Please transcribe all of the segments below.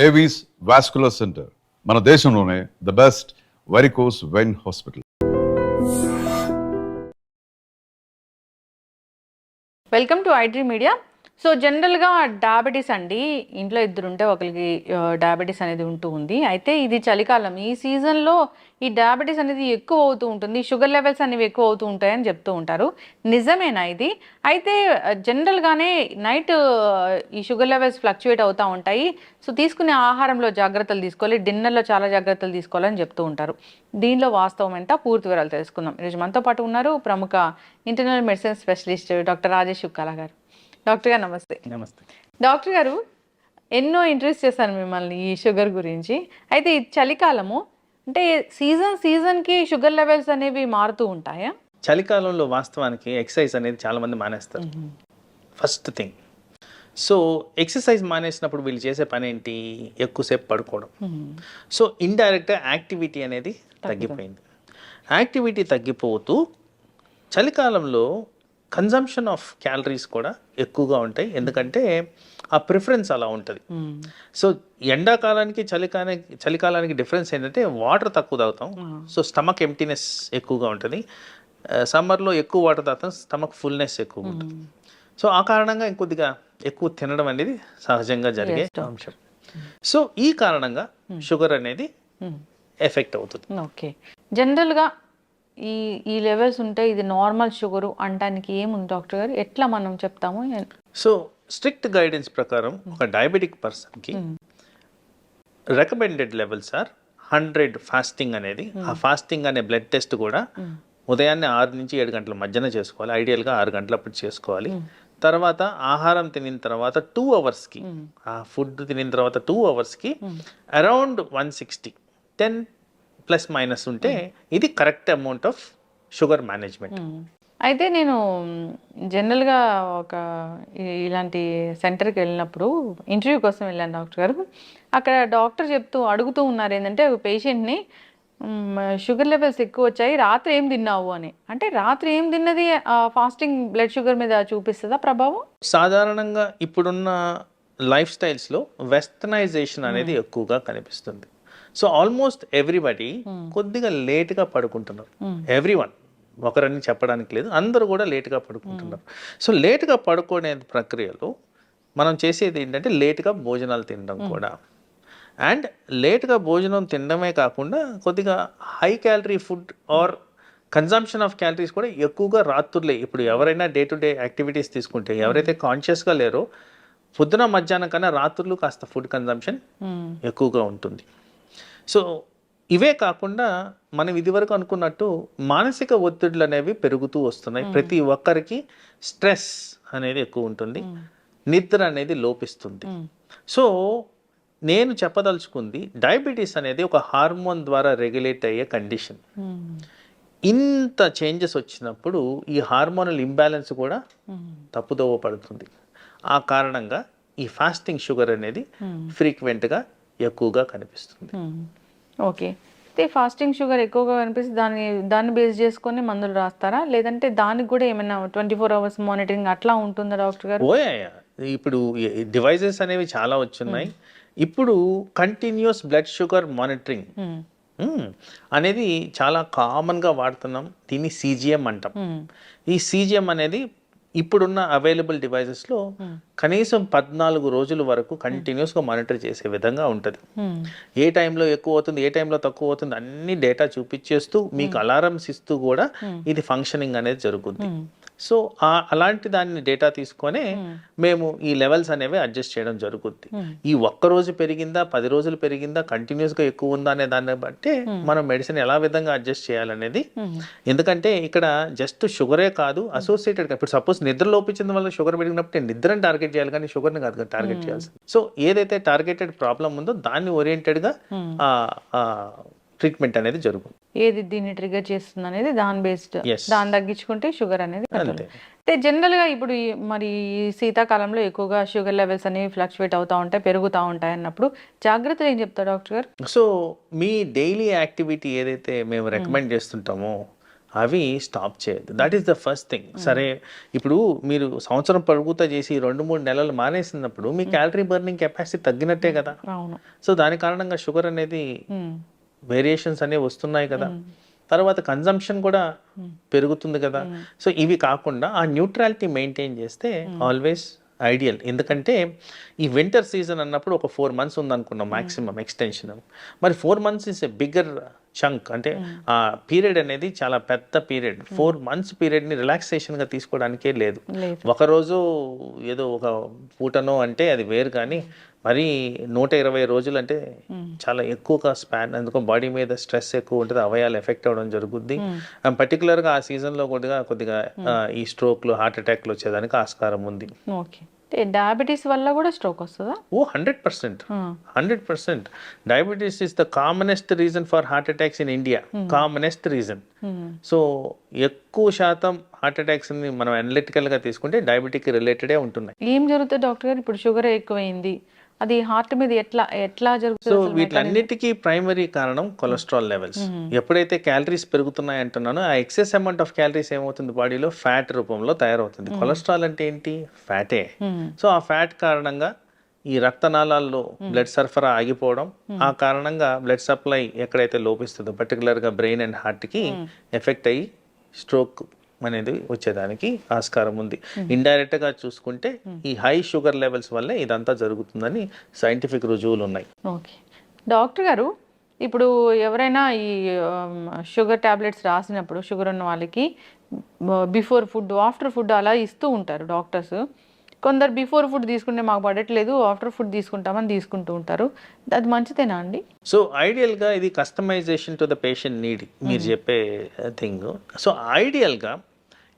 Avis vascular centre మన దేశంలోనే the best varicose vein hospital welcome to iDream media so జనరల్గా diabetes అండి ఇంట్లో ఇద్దరు ఉంటే ఒకరికి డయాబెటీస్ అనేది ఉంటూ ఉంది. అయితే ఇది చలికాలం. ఈ సీజన్లో ఈ డయాబెటీస్ అనేది ఎక్కువ అవుతూ ఉంటుంది. షుగర్ లెవెల్స్ అనేవి ఎక్కువ అవుతూ ఉంటాయని చెప్తూ ఉంటారు. నిజమేనా ఇది? అయితే జనరల్గానే నైట్ ఈ షుగర్ లెవెల్స్ ఫ్లక్చుయేట్ అవుతూ ఉంటాయి. సో తీసుకునే ఆహారంలో జాగ్రత్తలు తీసుకోవాలి. డిన్నర్లో చాలా జాగ్రత్తలు తీసుకోవాలని చెప్తూ ఉంటారు. దీనిలో వాస్తవం ఎంత? పూర్తి వివరాలు తెలుసుకుందాం. ఈరోజు మనతో పాటు ఉన్నారు ప్రముఖ internal medicine specialist doctor Rajesh Shukkala గారు డాక్టర్ గారు నమస్తే. నమస్తే. డాక్టర్ గారు ఎన్నో ఇంట్రెస్ట్ చేశాను మిమ్మల్ని ఈ షుగర్ గురించి. అయితే ఈ చలికాలము అంటే సీజన్ సీజన్కి షుగర్ లెవెల్స్ అనేవి మారుతూ ఉంటాయా? చలికాలంలో వాస్తవానికి ఎక్సర్సైజ్ అనేది చాలా మంది మానేస్తారు. First thing. సో ఎక్సర్సైజ్ మానేసినప్పుడు వీళ్ళు చేసే పని ఏంటి? ఎక్కువసేపు పడుకోవడం. సో ఇండైరెక్ట్గా యాక్టివిటీ అనేది తగ్గిపోయింది. యాక్టివిటీ తగ్గిపోతూ చలికాలంలో కన్జంప్షన్ ఆఫ్ క్యాలరీస్ కూడా ఎక్కువగా ఉంటాయి. ఎందుకంటే ఆ ప్రిఫరెన్స్ అలా ఉంటుంది. సో ఎండాకాలానికి చలికాలానికి చలికాలానికి డిఫరెన్స్ ఏంటంటే వాటర్ తక్కువ తాగుతాం. సో స్టమక్ ఎంటీనెస్ ఎక్కువగా ఉంటుంది. సమ్మర్లో ఎక్కువ వాటర్ తాగుతాం స్టమక్ ఫుల్నెస్ ఎక్కువ ఉంటుంది. సో ఆ కారణంగా ఇంకొద్దిగా ఎక్కువ తినడం అనేది సహజంగా జరిగే అంశం. సో ఈ కారణంగా షుగర్ అనేది ఎఫెక్ట్ అవుతుంది. ఓకే. జనరల్గా ఈ ఈ లెవెల్స్ ఉంటే ఇది నార్మల్ షుగరు అనడానికి ఏముంది డాక్టర్ గారు? ఎట్లా మనం చెప్తాము? సో స్ట్రిక్ట్ గైడెన్స్ ప్రకారం ఒక డయాబెటిక్ పర్సన్కి recommended levels or hundred fasting అనేది. ఆ ఫాస్టింగ్ అనే బ్లడ్ టెస్ట్ కూడా ఉదయాన్నే ఆరు నుంచి ఏడు గంటల మధ్యన చేసుకోవాలి. ఐడియల్గా ఆరు గంటలప్పుడు చేసుకోవాలి. తర్వాత ఆహారం తినిన తర్వాత టూ అవర్స్కి ఆ ఫుడ్ తినిన తర్వాత టూ అవర్స్కి around one sixty ten plus minus ఉంటే ఇది correct amount of sugar management. అయితే నేను జనరల్గా ఒక ఇలాంటి సెంటర్కి వెళ్ళినప్పుడు ఇంటర్వ్యూ కోసం వెళ్ళాను డాక్టర్ గారు. అక్కడ డాక్టర్ చెప్తూ అడుగుతూ ఉన్నారు ఏంటంటే ఒక పేషెంట్ని షుగర్ లెవెల్స్ ఎక్కువ వచ్చాయి రాత్రి ఏం తిన్నావు అని. అంటే రాత్రి ఏం తిన్నది? ఫాస్టింగ్ బ్లడ్ షుగర్ మీద చూపిస్తుందా ప్రభావం? సాధారణంగా ఇప్పుడున్న లైఫ్ స్టైల్స్లో వెస్టర్నైజేషన్ అనేది ఎక్కువగా కనిపిస్తుంది. సో ఆల్మోస్ట్ ఎవ్రీబడి కొద్దిగా లేట్గా పడుకుంటున్నారు. ఎవ్రీ వన్ ఒకరని చెప్పడానికి లేదు. అందరూ కూడా లేట్గా పడుకుంటున్నారు. సో లేట్గా పడుకునే ప్రక్రియలో మనం చేసేది ఏంటంటే లేట్గా భోజనాలు తినడం కూడా. అండ్ లేట్గా భోజనం తినడమే కాకుండా కొద్దిగా high calorie food or consumption of calories కూడా ఎక్కువగా రాత్రులే. ఇప్పుడు ఎవరైనా డే టు డే యాక్టివిటీస్ తీసుకుంటే ఎవరైతే కాన్షియస్గా లేరో పొద్దున మధ్యాహ్నం కన్నా రాత్రులు కాస్త ఫుడ్ కన్జంప్షన్ ఎక్కువగా ఉంటుంది. సో ఇవే కాకుండా మనం ఇదివరకు అనుకున్నట్టు మానసిక ఒత్తిడులు అనేవి పెరుగుతూ వస్తున్నాయి. ప్రతి ఒక్కరికి స్ట్రెస్ అనేది ఎక్కువ ఉంటుంది. నిద్ర అనేది లోపిస్తుంది. సో నేను చెప్పదలుచుకుంది డయాబెటీస్ అనేది ఒక హార్మోన్ ద్వారా రెగ్యులేట్ అయ్యే కండిషన్. ఇంత చేంజెస్ వచ్చినప్పుడు ఈ హార్మోనల్ ఇంబ్యాలెన్స్ కూడా తప్పుదోవ పడుతుంది. ఆ కారణంగా ఈ ఫాస్టింగ్ షుగర్ అనేది ఫ్రీక్వెంట్గా ఎక్కువగా కనిపిస్తుంది. ఓకే. అయితే ఫాస్టింగ్ షుగర్ ఎక్కువగా కనిపిస్తే దాన్ని దాన్ని బేస్ చేసుకొని మందులు రాస్తారా? లేదంటే దానికి కూడా ఏమైనా ట్వంటీ ఫోర్ అవర్స్ మానిటరింగ్ అట్లా ఉంటుందా డాక్టర్ గారు? ఓయా ఇప్పుడు డివైజెస్ అనేవి చాలా వచ్చున్నాయి. ఇప్పుడు కంటిన్యూస్ బ్లడ్ షుగర్ మానిటరింగ్. అనేది చాలా కామన్గా వాడుతున్నాం. దీన్ని సీజిఎం అంటాం. ఈ సీజిఎం అనేది ఇప్పుడున్న అవైలబుల్ డివైజెస్లో కనీసం పద్నాలుగు రోజుల వరకు కంటిన్యూస్గా మానిటర్ చేసే విధంగా ఉంటుంది. మ్మ్. ఏ టైంలో ఎక్కువ అవుతుంది ఏ టైంలో తక్కువ అవుతుంది అన్ని డేటా చూపించేస్తూ మీకు అలారమ్స్ ఇస్తూ కూడా ఇది ఫంక్షనింగ్ అనేది జరుగుద్ది. సో అలాంటి దాన్ని డేటా తీసుకొనే మేము ఈ లెవెల్స్ అనేవి అడ్జస్ట్ చేయడం జరుగుద్ది. ఈ ఒక్క రోజు పెరిగిందా పది రోజులు పెరిగిందా కంటిన్యూస్గా ఎక్కువ ఉందా అనే దాన్ని బట్టి మనం మెడిసిన్ ఎలా విధంగా అడ్జస్ట్ చేయాలనేది. ఎందుకంటే ఇక్కడ జస్ట్ షుగరే కాదు అసోసియేటెడ్ ఇప్పుడు సపోజ్ నిద్ర లోపించిన వల్ల షుగర్ పెరిగినప్పుడు నేను నిద్రని టార్గెట్ చేయాలి కానీ షుగర్ని కాదు టార్గెట్ చేయాల్సింది. సో ఏదైతే టార్గెటెడ్ ప్రాబ్లం ఉందో దాన్ని ఓరియంటెడ్గా ట్రీట్మెంట్ అనేది జరుగుతుంది. ఏది దీన్ని ట్రిగర్ చేస్తుంది అనేది దాని బేస్డ్. దాన్ని తగ్గించుకుంటే షుగర్ అనేది. అంటే జనరల్గా ఇప్పుడు మరి శీతాకాలంలో ఎక్కువగా షుగర్ లెవెల్స్ అనేవి ఫ్లక్చువేట్ అవుతా ఉంటాయి పెరుగుతూ ఉంటాయి అన్నప్పుడు జాగ్రత్తలు ఏం చెప్తారు డాక్టర్ గారు? సో మీ డైలీ యాక్టివిటీ ఏదైతే మేము రికమెండ్ చేస్తుంటామో అవి స్టాప్ చేయదు that is the first thing సరే ఇప్పుడు మీరు సంవత్సరం పరుగుతా చేసి రెండు మూడు నెలలు మానేసినప్పుడు మీ క్యాలరీ బర్నింగ్ కెపాసిటీ తగ్గినట్టే కదా. అవును. సో దాని కారణంగా షుగర్ అనేది ఉమ్, వేరియేషన్స్ అనేవి వస్తున్నాయి కదా. తర్వాత కన్జంప్షన్ కూడా పెరుగుతుంది కదా. సో ఇవి కాకుండా ఆ న్యూట్రాలిటీ మెయింటైన్ చేస్తే ఆల్వేస్ ఐడియల్. ఎందుకంటే ఈ వింటర్ సీజన్ అన్నప్పుడు ఒక ఫోర్ మంత్స్ ఉందనుకున్నాం మాక్సిమం ఎక్స్టెన్షన్. మరి four months is a bigger chunk అంటే ఆ పీరియడ్ అనేది చాలా పెద్ద పీరియడ్ ఫోర్ మంత్స్ పీరియడ్ని రిలాక్సేషన్గా తీసుకోవడానికే లేదు. లేదు. ఒకరోజు ఏదో ఒక పూటనో అంటే అది వేరు కానీ మరి నూట ఇరవై రోజులు అంటే చాలా ఎక్కువగా స్పాన్ అందుకో బాడీ మీద స్ట్రెస్ ఎక్కువ ఉంటుంది అవయాలు ఎఫెక్ట్ అవ్వడం జరుగుద్ది. పర్టికులర్గా ఆ సీజన్లో కొద్దిగా కొద్దిగా ఈ స్ట్రోక్లు హార్ట్ అటాక్లు వచ్చేదానికి ఆస్కారం ఉంది. ఓకే అంటే డయాబెటీస్ వల్ల కూడా స్ట్రోక్ వస్తుందా? ఓ hundred percent hundred percent diabetes is the commonest reason for heart attacks in India commonest reason so ఎక్కువ శాతం హార్ట్ అటాక్స్ని మనం అనలిటికల్గా తీసుకుంటే డయాబెటిక్ రిలేటెడే ఉంటున్నాయి. ఏం జరుగుతుంది డాక్టర్ గారు? ఇప్పుడు షుగర్ ఎక్కువైంది. అది హార్ట్ మీద ఎట్లా ఎట్లా సో జరుగుతుంది అసలు వీటిలన్నిటికీ ప్రైమరీ కారణం కొలెస్ట్రాల్ లెవెల్స్ ఎప్పుడైతే క్యాలరీస్ పెరుగుతున్నాయి అంటున్నానో ఆ ఎక్సెస్ అమౌంట్ ఆఫ్ క్యాలరీస్ ఏమవుతుంది బాడీలో ఫ్యాట్ రూపంలో తయారవుతుంది. కొలెస్ట్రాల్ అంటే ఏంటి? ఫ్యాటే. సో ఆ ఫ్యాట్ కారణంగా ఈ రక్తనాళాల్లో బ్లడ్ సరఫరా ఆగిపోవడం ఆ కారణంగా బ్లడ్ సప్లై ఎక్కడైతే లోపిస్తుందో పర్టికులర్గా బ్రెయిన్ అండ్ హార్ట్కి ఎఫెక్ట్ అయ్యి స్ట్రోక్ అనేది వచ్చేదానికి ఆస్కారం ఉంది. ఇండైరెక్ట్గా చూసుకుంటే ఈ హై షుగర్ లెవెల్స్ వల్లే ఇదంతా జరుగుతుందని సైంటిఫిక్ రుజువులు ఉన్నాయి. ఓకే డాక్టర్ గారు ఇప్పుడు ఎవరైనా ఈ షుగర్ టాబ్లెట్స్ రాసినప్పుడు షుగర్ ఉన్న వాళ్ళకి బిఫోర్ ఫుడ్ ఆఫ్టర్ ఫుడ్ అలా ఇస్తూ ఉంటారు డాక్టర్స్ కొందరు బిఫోర్ ఫుడ్ తీసుకుంటే మాకు పడట్లేదు ఆఫ్టర్ ఫుడ్ తీసుకుంటామని తీసుకుంటూ ఉంటారు. అది మంచిదేనా అండి? సో ఐడియల్గా ఇది customisation to the patient need మీరు చెప్పే థింగ్ సో ఐడియల్గా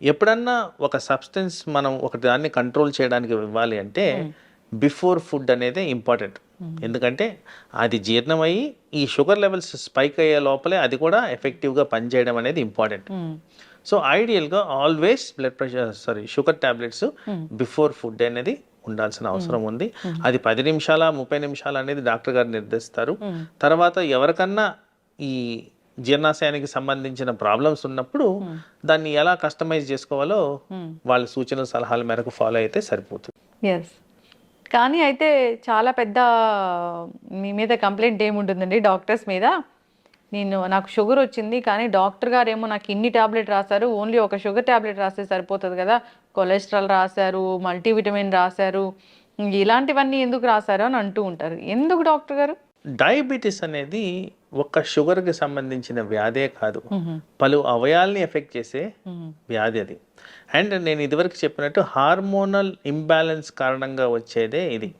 ఎప్పుడన్నా ఒక సబ్స్టెన్స్ మనం ఒక దాన్ని కంట్రోల్ చేయడానికి ఇవ్వాలి అంటే బిఫోర్ ఫుడ్ అనేది ఇంపార్టెంట్ ఎందుకంటే అది జీర్ణమయ్యి ఈ షుగర్ లెవెల్స్ స్పైక్ అయ్యే లోపలే అది కూడా ఎఫెక్టివ్గా పనిచేయడం అనేది important so ఐడియల్గా always blood pressure sorry sugar tablets before food అనేది ఉండాల్సిన అవసరం ఉంది. అది పది నిమిషాల ముప్పై నిమిషాలు అనేది డాక్టర్ గారు నిర్దేశిస్తారు. తర్వాత ఎవరికన్నా ఈ జీర్ణాశయానికి సంబంధించిన ప్రాబ్లమ్స్ ఉన్నప్పుడు దాన్ని ఎలా కస్టమైజ్ చేసుకోవాలో వాళ్ళ సూచనల సలహాల మేరకు ఫాలో అయితే సరిపోతుంది. ఎస్ కానీ అయితే చాలా పెద్ద మీ మీద కంప్లైంట్ ఏముంటుందండి? డాక్టర్స్ మీద? నేను నాకు షుగర్ వచ్చింది కానీ డాక్టర్ గారు ఏమో నాకు ఇన్ని టాబ్లెట్ రాశారు ఓన్లీ ఒక షుగర్ టాబ్లెట్ రాస్తే సరిపోతుంది కదా? కొలెస్ట్రాల్ రాశారు మల్టీవిటమిన్ రాశారు ఇలాంటివన్నీ ఎందుకు రాశారు అని అంటూ ఉంటారు. ఎందుకు డాక్టర్ గారు? డయాబెటీస్ అనేది ఒక్క షుగర్కి సంబంధించిన వ్యాధే కాదు. పలు అవయాల్ని ఎఫెక్ట్ చేసే వ్యాధి అది. అండ్ నేను ఇదివరకు చెప్పినట్టు హార్మోనల్ ఇంబ్యాలెన్స్ కారణంగా వచ్చేదే ఇది.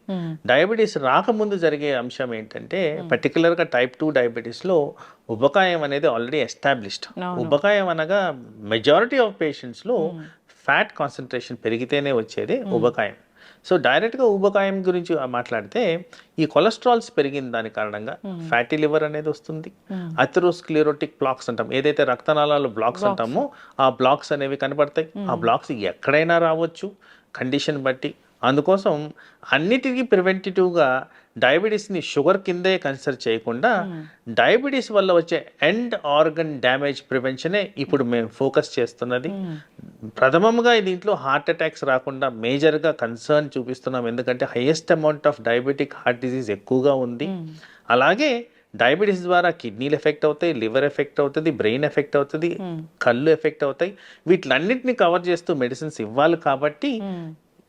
డయాబెటీస్ రాకముందు జరిగే అంశం ఏంటంటే పర్టికులర్గా టైప్ టూ డయాబెటీస్లో ఉబకాయం అనేది ఆల్రెడీ ఎస్టాబ్లిష్డ్. ఉబకాయం అనగా మెజారిటీ ఆఫ్ పేషెంట్స్లో ఫ్యాట్ కాన్సన్ట్రేషన్ పెరిగితేనే వచ్చేది ఉబకాయం సో డైరెక్ట్గా ఊబకాయం గురించి మాట్లాడితే ఈ కొలెస్ట్రాల్స్ పెరిగిన దాని కారణంగా ఫ్యాటీ లివర్ అనేది వస్తుంది. అథెరోస్క్లిరోటిక్ బ్లాక్స్ అంటాం. ఏదైతే రక్తనాళాలు బ్లాక్స్ అంటామో ఆ బ్లాక్స్ అనేవి కనబడతాయి. ఆ బ్లాక్స్ ఎక్కడైనా రావచ్చు. కండిషన్ బట్టి. అందుకోసం అన్నిటికీ ప్రివెంటివ్గా డయాబెటీస్ని షుగర్ కిందే కన్సిడర్ చేయకుండా డయాబెటీస్ వల్ల వచ్చే ఎండ్ ఆర్గన్ డ్యామేజ్ ప్రివెన్షనే ఇప్పుడు మేము ఫోకస్ చేస్తున్నది. ప్రథమంగా దీంట్లో హార్ట్ అటాక్స్ రాకుండా మేజర్గా కన్సర్న్ చూపిస్తున్నాం. ఎందుకంటే highest amount of diabetic heart disease ఎక్కువగా ఉంది. అలాగే డయాబెటీస్ ద్వారా కిడ్నీలు ఎఫెక్ట్ అవుతాయి లివర్ ఎఫెక్ట్ అవుతుంది బ్రెయిన్ ఎఫెక్ట్ అవుతుంది కళ్ళు ఎఫెక్ట్ అవుతాయి. వీటిలన్నింటినీ కవర్ చేస్తూ మెడిసిన్స్ ఇవ్వాలి కాబట్టి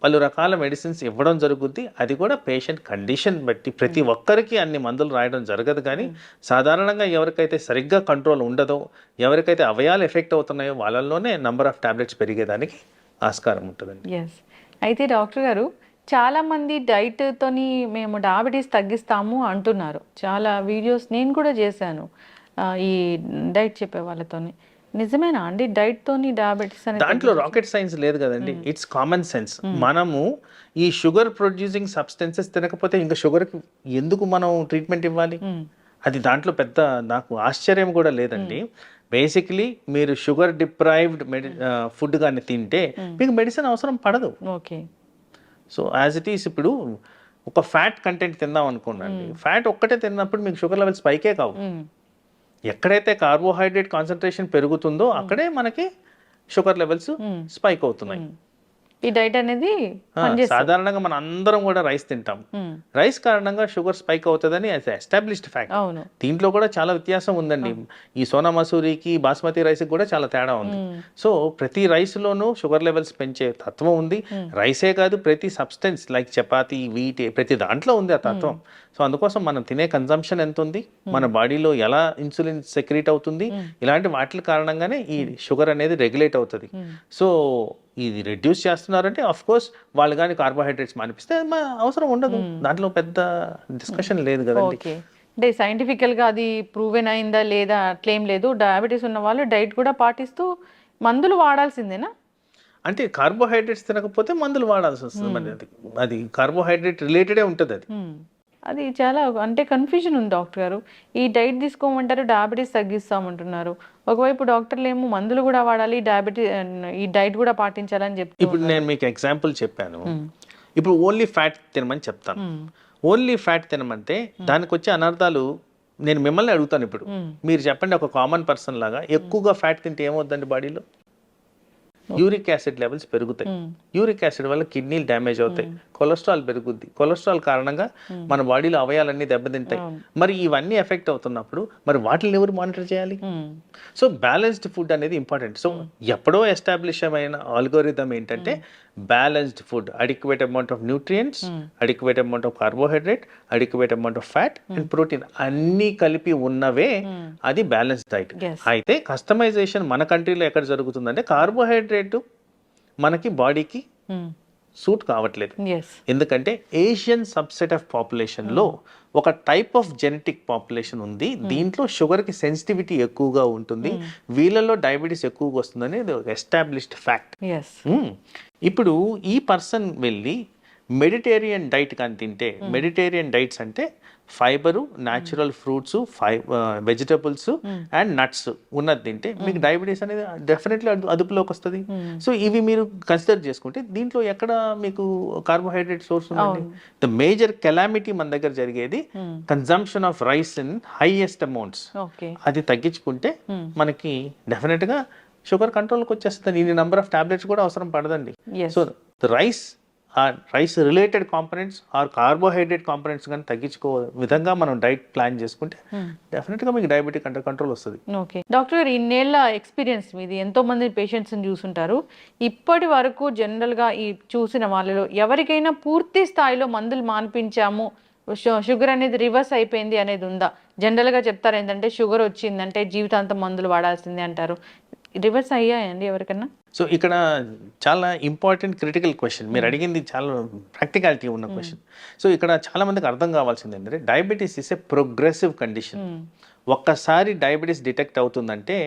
పలు రకాల మెడిసిన్స్ ఇవ్వడం జరుగుద్ది. అది కూడా పేషెంట్ కండిషన్ బట్టి ప్రతి ఒక్కరికి అన్ని మందులు రాయడం జరగదు కానీ సాధారణంగా ఎవరికైతే సరిగ్గా కంట్రోల్ ఉండదో ఎవరికైతే అవయాలు ఎఫెక్ట్ అవుతున్నాయో వాళ్ళల్లోనే నంబర్ ఆఫ్ టాబ్లెట్స్ పెరిగేదానికి ఆస్కారం ఉంటుందండి. ఎస్ అయితే డాక్టర్ గారు చాలా మంది డైట్ తోని మేము డయాబెటీస్ తగ్గిస్తాము అంటున్నారు. చాలా వీడియోస్ నేను కూడా చేశాను ఈ డైట్ చెప్పే వాళ్ళతోని. నిజమేనా అండి? డైట్ తోని డయాబెటీస్ అనేది దాంట్లో రాకెట్ సైన్స్ లేదు కదండి. ఇట్స్ కామన్ సెన్స్ మనము ఈ షుగర్ ప్రొడ్యూసింగ్ సబ్స్టెన్సెస్ తినకపోతే ఇంకా షుగర్కి ఎందుకు మనం ట్రీట్మెంట్ ఇవ్వాలి? అది దాంట్లో పెద్ద నాకు ఆశ్చర్యం కూడా లేదండి. బేసిక్లీ మీరు షుగర్ డిప్రైవ్డ్ మెడి ఫుడ్ కానీ తింటే మీకు మెడిసిన్ అవసరం పడదు. Okay. So as it is ఇప్పుడు ఒక ఫ్యాట్ కంటెంట్ తిందాం అనుకోండి. ఫ్యాట్ ఒక్కటే తిన్నప్పుడు మీకు షుగర్ లెవెల్స్ పైకే కావు. ఎక్కడైతే కార్బోహైడ్రేట్ కాన్సన్ట్రేషన్ పెరుగుతుందో అక్కడే మనకి షుగర్ లెవెల్స్ స్పైక్ అవుతున్నాయి. ఈ డైట్ అనేది సాధారణంగా మన అందరం కూడా రైస్ తింటాం. రైస్ కారణంగా షుగర్ స్పైక్ అవుతుందని ఎస్టాబ్లిష్డ్ ఫ్యాక్ట్ దీంట్లో కూడా చాలా వ్యత్యాసం ఉందండి. ఈ సోనా మసూరికి బాస్మతి రైస్ కూడా చాలా తేడా ఉంది. సో ప్రతి రైస్ లోనూ షుగర్ లెవెల్స్ పెంచే తత్వం ఉంది. రైసే కాదు ప్రతి సబ్స్టెన్స్ లైక్ చపాతి వీట్ ప్రతి దాంట్లో ఉంది ఆ తత్వం. సో అందుకోసం మనం తినే కన్జంప్షన్ ఎంత ఉంది? మన బాడీలో ఎలా ఇన్సులిన్ సెక్రీట్ అవుతుంది? ఇలాంటి వాటి కారణంగానే ఈ షుగర్ అనేది రెగ్యులేట్ అవుతుంది. సో ఇది రెడ్యూస్ చేస్తున్నారంటే అఫ్ కోర్స్ వాళ్ళు కానీ కార్బోహైడ్రేట్స్ మానిపిస్తే అవసరం ఉండదు. దాంట్లో పెద్ద డిస్కషన్ లేదు కదండి. ఓకే అంటే సైంటిఫికల్గా అది ప్రూవెన్ అయిందా లేదా అట్లేం లేదు. డయాబెటీస్ ఉన్న వాళ్ళు డైట్ కూడా పాటిస్తూ మందులు వాడాల్సిందేనా? అంటే కార్బోహైడ్రేట్స్ తినకపోతే మందులు వాడాల్సి వస్తుంది. మరి అది అది కార్బోహైడ్రేట్ రిలేటెడే ఉంటుంది అది. అది చాలా అంటే కన్ఫ్యూజన్ ఉంది డాక్టర్ గారు. ఈ డైట్ తీసుకోమంటారు డయాబెటీస్ తగ్గిస్తామంటున్నారు. ఒకవైపు డాక్టర్లు ఏమో మందులు కూడా వాడాలి డయాబెటీ ఈ డైట్ కూడా పాటించాలని చెప్తూ ఇప్పుడు నేను మీకు ఎగ్జాంపుల్ చెప్పాను. ఇప్పుడు ఓన్లీ ఫ్యాట్ తినమని చెప్తాను. ఓన్లీ ఫ్యాట్ తినమంటే దానికి వచ్చే అనర్థాలు నేను మిమ్మల్ని అడుగుతాను ఇప్పుడు. మీరు చెప్పండి ఒక కామన్ పర్సన్ లాగా ఎక్కువగా ఫ్యాట్ తింటే ఏమవుద్దండి బాడీలో? యూరిక్ యాసిడ్ లెవెల్స్ పెరుగుతాయి. యూరిక్ యాసిడ్ వల్ల కిడ్నీలు డ్యామేజ్ అవుతాయి. కొలెస్ట్రాల్ పెరుగుద్ది. కొలెస్ట్రాల్ కారణంగా మన బాడీలో అవయాలన్నీ దెబ్బతింటాయి. మరి ఇవన్నీ ఎఫెక్ట్ అవుతున్నప్పుడు మరి వాటిని ఎవరు మానిటర్ చేయాలి. సో బ్యాలెన్స్డ్ ఫుడ్ అనేది ఇంపార్టెంట్. సో ఎప్పుడో ఎస్టాబ్లిష్ అయిన ఆల్గోరిథం ఏంటంటే balanced food adequate amount of nutrients adequate amount of carbohydrate adequate amount of fat and protein అన్నీ కలిపి ఉన్నవే అది బ్యాలెన్స్ డైట్. అయితే కస్టమైజేషన్ మన కంట్రీలో ఎక్కడ జరుగుతుందంటే కార్బోహైడ్రేట్ మనకి బాడీకి. సూట్ కావట్లేదు. ఎందుకంటే ఏషియన్ సబ్సెట్ ఆఫ్ పాపులేషన్లో ఒక టైప్ ఆఫ్ జెనెటిక్ పాపులేషన్ ఉంది. దీంట్లో షుగర్కి సెన్సిటివిటీ ఎక్కువగా ఉంటుంది. వీళ్ళలో డయాబెటీస్ ఎక్కువగా వస్తుందని ఎస్టాబ్లిష్డ్ ఫ్యాక్ట్ ఎస్ ఇప్పుడు ఈ పర్సన్ వెళ్ళి మెడిటేరియన్ డైట్ కానీ తింటే మెడిటేరియన్ డైట్స్ అంటే ఫైబరు న్యాచురల్ ఫ్రూట్స్ ఫై వెజిటబుల్స్ అండ్ నట్స్ ఉన్నది తింటే మీకు డయాబెటీస్ అనేది డెఫినెట్లీ అదుపులోకి వస్తుంది. సో ఇవి మీరు కన్సిడర్ చేసుకుంటే దీంట్లో ఎక్కడ మీకు కార్బోహైడ్రేట్ సోర్స్ ఉందండి? ద మేజర్ కెలామిటీ మన దగ్గర జరిగేది consumption of rice in highest amounts. అది తగ్గించుకుంటే మనకి డెఫినెట్గా షుగర్ కంట్రోల్కి వచ్చేస్తుంది. ఇన్ని నెంబర్ ఆఫ్ టాబ్లెట్స్ కూడా అవసరం పడదండి. సో రైస్ ఆ rice related components or carbohydrate components కానీ తగ్గించుకో విధంగా మనం డైట్ ప్లాన్ చేసుకుంటే డెఫినెట్గా మీకు డయాబెటిక్ అండర్ కంట్రోల్ వస్తుంది. ఓకే డాక్టర్ గారు ఇన్నేళ్ళ ఎక్స్పీరియన్స్ మీది ఎంతో మంది పేషెంట్స్ని చూసుంటారు. ఇప్పటి వరకు జనరల్గా ఈ చూసిన వాళ్ళలో ఎవరికైనా పూర్తి స్థాయిలో మందులు మాన్పించాము షుగర్ అనేది రివర్స్ అయిపోయింది అనేది ఉందా? జనరల్గా చెప్తారు ఏంటంటే షుగర్ వచ్చిందంటే జీవితాంతం మందులు వాడాల్సిందే అంటారు. రివర్స్ అయ్యాయండి ఎవరికన్నా? సో ఇక్కడ చాలా ఇంపార్టెంట్ క్రిటికల్ క్వశ్చన్. మీరు అడిగింది చాలా ప్రాక్టికాలిటీ ఉన్న క్వశ్చన్. సో ఇక్కడ చాలా మందికి అర్థం కావాల్సింది ఏంటంటే diabetes is a progressive condition. ఒక్కసారి డయాబెటీస్ డిటెక్ట్ అవుతుందంటే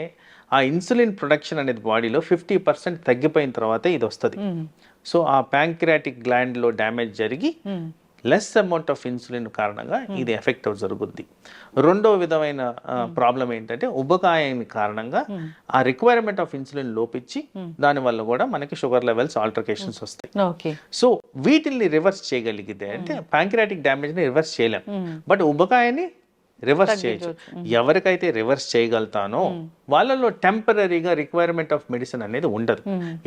ఆ ఇన్సులిన్ ప్రొడక్షన్ అనేది బాడీలో ఫిఫ్టీ పర్సెంట్ తగ్గిపోయిన తర్వాతే ఇది వస్తుంది. సో ఆ ప్యాంక్రియాటిక్ గ్లాండ్లో డ్యామేజ్ జరిగి లెస్ అమౌంట్ ఆఫ్ ఇన్సులిన్ కారణంగా ఇది ఎఫెక్ట్ జరుగుద్ది. రెండో విధమైన ప్రాబ్లం ఏంటంటే ఉబకాయం కారణంగా ఆ రిక్వైర్మెంట్ ఆఫ్ ఇన్సులిన్ లోపించి దానివల్ల కూడా మనకి షుగర్ లెవెల్స్ ఆల్టర్కేషన్స్ వస్తాయి. సో వీటిల్ని రివర్స్ చేయగలిగితే అంటే ప్యాంక్రియాటిక్ డ్యామేజ్ని రివర్స్ చేయలేం. బట్ ఉబకాయని రివర్స్ చేయొచ్చు. ఎవరికైతే రివర్స్ చేయగలుగుతానో వాళ్ళలో టెంపరీగా రిక్వైర్మెంట్ ఆఫ్ మెడిసిన్ అనేది ఉండదు.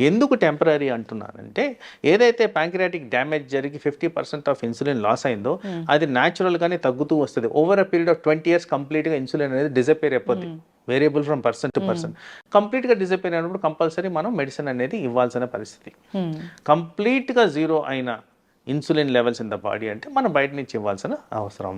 ఎందుకు టెంపరీ అంటున్నానంటే ఏదైతే ప్యాంక్రియాటిక్ డ్యామేజ్ జరిగి fifty percent of insulin loss అయిందో అది న్యాచురల్ గానే తగ్గుతూ వస్తుంది. Over a period of twenty years కంప్లీట్గా ఇన్సులిన్ అనేది డిసపేర్ అయిపోద్ది. Variable from person to person కంప్లీట్గా డిసపేర్ అయినప్పుడు కంపల్సరీ మనం మెడిసిన్ అనేది ఇవ్వాల్సిన పరిస్థితి. కంప్లీట్గా జీరో అయిన insulin levels in the body అంటే మనం బయట నుంచి ఇవ్వాల్సిన అవసరం.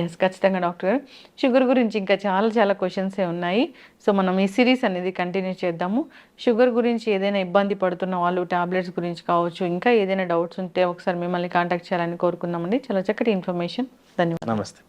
ఎస్ ఖచ్చితంగా డాక్టర్ గారు. షుగర్ గురించి ఇంకా చాలా చాలా క్వశ్చన్సే ఉన్నాయి. సో మనం ఈ సిరీస్ అనేది కంటిన్యూ చేద్దాము. షుగర్ గురించి ఏదైనా ఇబ్బంది పడుతున్న వాళ్ళు టాబ్లెట్స్ గురించి కావచ్చు ఇంకా ఏదైనా డౌట్స్ ఉంటే ఒకసారి మిమ్మల్ని కాంటాక్ట్ చేయాలని కోరుకున్నామండి చాలా చక్కటి ఇన్ఫర్మేషన్ ధన్యవాదాలు. నమస్తే.